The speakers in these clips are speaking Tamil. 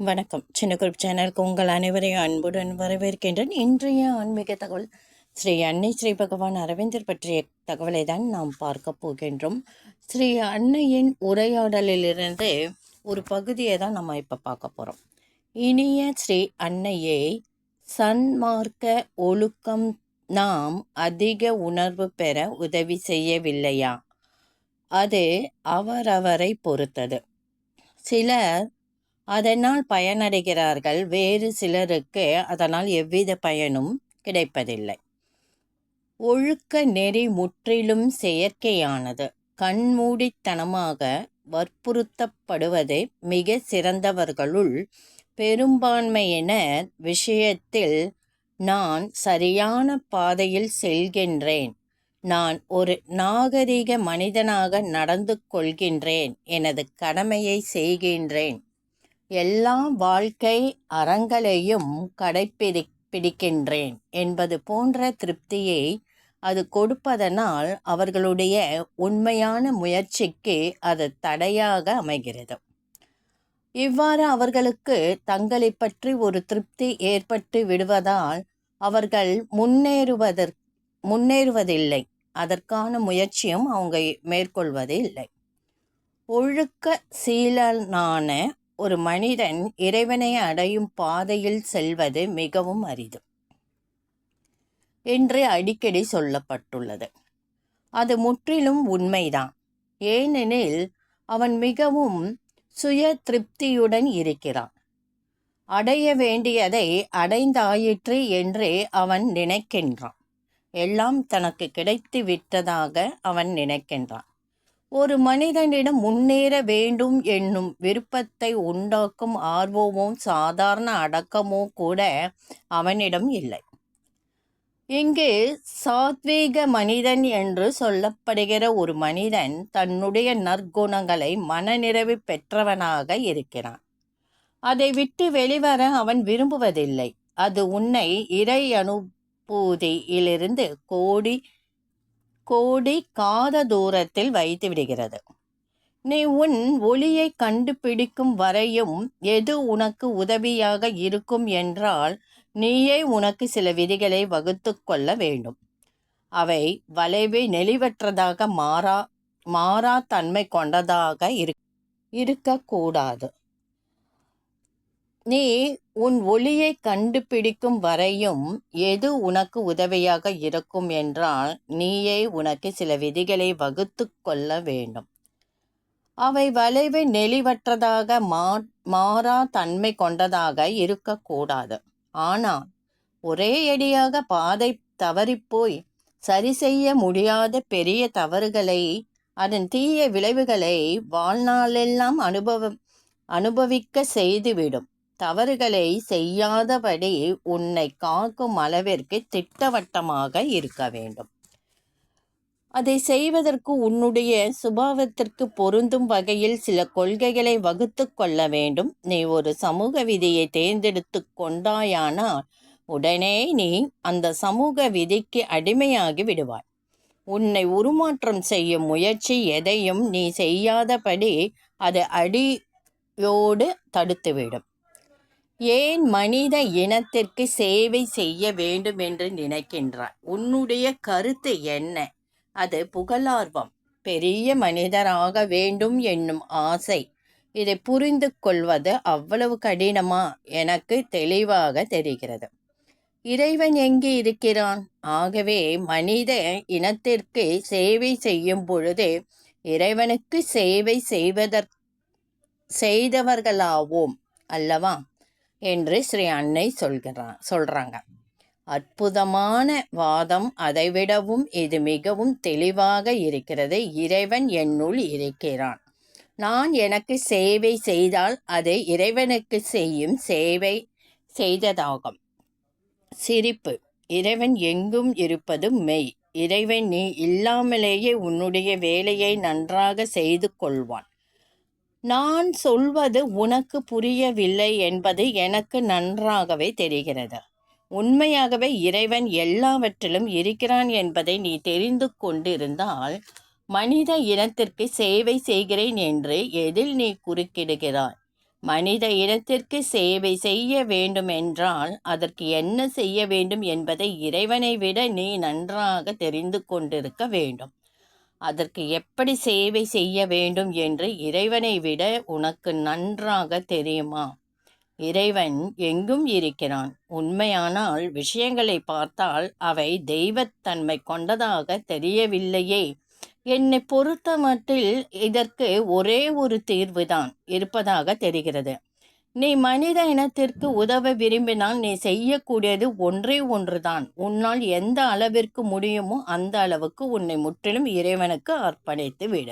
வணக்கம். சின்ன குரூப் சேனலுக்கு உங்கள் அனைவரையும் அன்புடன் வரவேற்கின்றேன். இன்றைய ஆன்மீக தகவல் ஸ்ரீ அன்னை ஸ்ரீ பகவான் அரவிந்தர் பற்றிய தகவலை தான் நாம் பார்க்க போகின்றோம். ஸ்ரீ அன்னையின் உரையாடலிலிருந்து ஒரு பகுதியை தான் நம்ம இப்போ பார்க்க போகிறோம் இனிய ஸ்ரீ அன்னையை சன்மார்க்க ஒழுக்கம் நாம் அதிக உணர்வு பெற உதவி செய்யவில்லையா? அது அவரவரை பொறுத்தது. சிலர் அதனால் பயனடைகிறார்கள். வேறு சிலருக்கு அதனால் எவ்வித பயனும் கிடைப்பதில்லை. ஒழுக்க நெறி முற்றிலும் செயற்கையானது. கண்மூடித்தனமாக வற்புறுத்தப்படுவதே மிக சிறந்தவர்களுள் பெரும்பான்மையினர் விஷயத்தில் நான் சரியான பாதையில் செல்கின்றேன். நான் ஒரு நாகரிக மனிதனாக நடந்து கொள்கின்றேன். எனது கடமையை செய்கின்றேன். எல்லா வாழ்க்கை அறங்களையும் கடைப்பிடி பிடிக்கின்றேன் என்பது போன்ற திருப்தியை அது கொடுப்பதனால் அவர்களுடைய உண்மையான முயற்சிக்கு அது தடையாக அமைகிறது. இவ்வாறு அவர்களுக்கு தங்களை பற்றி ஒரு திருப்தி ஏற்பட்டு விடுவதால் அவர்கள் முன்னேறுவதற் முன்னேறுவதில்லை. அதற்கான முயற்சியும் அவங்க மேற்கொள்வது இல்லை ஒழுக்க சீலனான ஒரு மனிதன் இறைவனை அடையும் பாதையில் செல்வது மிகவும் அரிது. என்று அடிக்கடி சொல்லப்பட்டுள்ளது. அது முற்றிலும் உண்மைதான். ஏனெனில் அவன் மிகவும் சுய திருப்தியுடன் இருக்கிறான். அடைய வேண்டியதை அடைந்தாயிற்று என்று அவன் நினைக்கின்றான். எல்லாம் தனக்கு கிடைத்து விட்டதாக அவன் நினைக்கின்றான். ஒரு மனிதனிடம் முன்னேற வேண்டும் என்னும் விருப்பத்தை உண்டாக்கும் ஆர்வமும் சாதாரண அடக்கமோ கூட அவனிடம் இல்லை. இங்கு சாத்வீக மனிதன் என்று சொல்லப்படுகிற ஒரு மனிதன் தன்னுடைய நற்குணங்களை மனநிறைவு பெற்றவனாக இருக்கிறான். அதை விட்டு வெளிவர அவன் விரும்புவதில்லை. அது உன்னை இறை அனுபூதியிலிருந்து கோடி கோடி காத தூரத்தில் வைத்து விடுகிறது. நீ உன் ஒளியை கண்டுபிடிக்கும் வரையும் எது உனக்கு உதவியாக இருக்கும் என்றால் நீயே உனக்கு சில விதிகளை வகுத்து கொள்ள வேண்டும். அவை வளைவை நெளிவற்றதாக மாறா மாறா தன்மை கொண்டதாக இருக் இருக்கக்கூடாது. நீ உன் ஒளியை கண்டுபிடிக்கும் வரையும் எது உனக்கு உதவியாக இருக்கும் என்றால் நீயே உனக்கு சில விதிகளை வகுத்து கொள்ள வேண்டும். அவை வளைவை நெளிவற்றதாக மா மாறா தன்மை கொண்டதாக இருக்கக்கூடாது ஆனால் ஒரே அடியாக பாதை தவறிப்போய் சரி செய்ய முடியாத பெரிய தவறுகளை அதன் தீய விளைவுகளை வாழ்நாளெல்லாம் அனுபவம் அனுபவிக்க செய்துவிடும். தவறுகளை செய்யாதபடி உன்னை காக்கும் அளவிற்கு திட்டவட்டமாக இருக்க வேண்டும். அதை செய்வதற்கு உன்னுடைய சுபாவத்திற்கு பொருந்தும் வகையில் சில கொள்கைகளை வகுத்து கொள்ள வேண்டும். நீ ஒரு சமூக விதியை தேர்ந்தெடுத்து கொண்டாயானால் உடனே நீ அந்த சமூக விதிக்கு அடிமையாகி விடுவாய். உன்னை உருமாற்றம் செய்யும் முயற்சி எதையும் நீ செய்யாதபடி அது அடியோடு தடுத்துவிடும். ஏன் மனித இனத்திற்கு சேவை செய்ய வேண்டும் என்று நினைக்கின்றாய்? உன்னுடைய கருத்து என்ன? அது புகழார்வம். பெரிய மனிதராக வேண்டும் என்னும் ஆசை. இதை புரிந்து கொள்வது அவ்வளவு கடினமா? எனக்கு தெளிவாக தெரிகிறது. இறைவன் எங்கே இருக்கிறான்? ஆகவே மனித இனத்திற்கு சேவை செய்யும் பொழுது இறைவனுக்கு சேவை செய்வதற் செய்தவர்களாவோம் அல்லவா? என்று ஸ்ரீ அன்னை சொல்கிறான் சொல்கிறாங்க அற்புதமான வாதம் அதைவிடவும் இது மிகவும் தெளிவாக இருக்கிறது. இறைவன் என்னுள் இருக்கிறான். நான் எனக்கு சேவை செய்தால் அதை இறைவனுக்கு செய்யும் சேவை செய்ததாகும். சிரிப்பு. இறைவன் எங்கும் இருப்பது மெய். இறைவன் நீ இல்லாமலேயே உன்னுடைய வேலையை நன்றாக செய்து கொள்வான். நான் சொல்வது உனக்கு புரியவில்லை என்பது எனக்கு நன்றாகவே தெரிகிறது. உண்மையாகவே இறைவன் எல்லாவற்றிலும் இருக்கிறான் என்பதை நீ தெரிந்து கொண்டிருந்தால் மனித இனத்திற்கு சேவை செய்கிறேன் என்று எதில் நீ குறுக்கிடுகிறாய்? மனித இனத்திற்கு சேவை செய்ய வேண்டும் என்றால் அதற்கு என்ன செய்ய வேண்டும் என்பதை இறைவனை விட நீ நன்றாக தெரிந்து கொண்டிருக்க வேண்டும். அதற்கு எப்படி சேவை செய்ய வேண்டும் என்று இறைவனை விட உனக்கு நன்றாக தெரியுமா? இறைவன் எங்கும் இருக்கிறான். உண்மையானால் விஷயங்களை பார்த்தால் அவை தெய்வத்தன்மை கொண்டதாக தெரியவில்லையே. என்னை பொறுத்த மட்டில் இதற்கு ஒரே ஒரு தீர்வுதான் இருப்பதாக தெரிகிறது. நீ மனித இனத்திற்கு உதவ விரும்பினால் நீ செய்யக்கூடியது ஒன்றே ஒன்றுதான். உன்னால் எந்த அளவிற்கு முடியுமோ அந்த அளவுக்கு உன்னை முற்றிலும் இறைவனுக்கு அர்ப்பணித்து விட.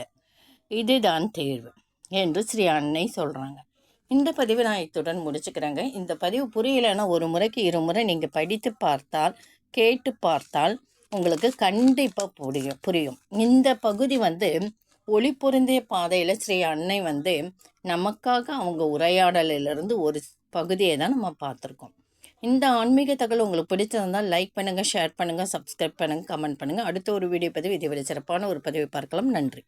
இதுதான் தேர்வு என்று ஸ்ரீ அன்னை சொல்கிறாங்க இந்த பதிவு நான் இத்துடன் முடிச்சுக்கிறேங்க. இந்த பதிவு புரியலைன்னா ஒரு முறைக்கு இருமுறை நீங்கள் படித்து பார்த்தால் கேட்டு பார்த்தால் உங்களுக்கு கண்டிப்பாக புரியும் புரியும். இந்த பகுதி வந்து ஒளி பொருந்திய பாதையில் ஸ்ரீ அன்னை வந்து நமக்காக அவங்க உரையாடலிலிருந்து ஒரு பகுதியை தான் நம்ம பார்த்துருக்கோம். இந்த ஆன்மீக தகவல் உங்களுக்கு பிடிச்சிருந்தால் லைக் பண்ணுங்கள் ஷேர் பண்ணுங்கள் சப்ஸ்கிரைப் பண்ணுங்கள் கமெண்ட் பண்ணுங்கள் அடுத்த ஒரு வீடியோ பதிவு இதை விட சிறப்பான ஒரு பதிவை பார்க்கலாம். நன்றி.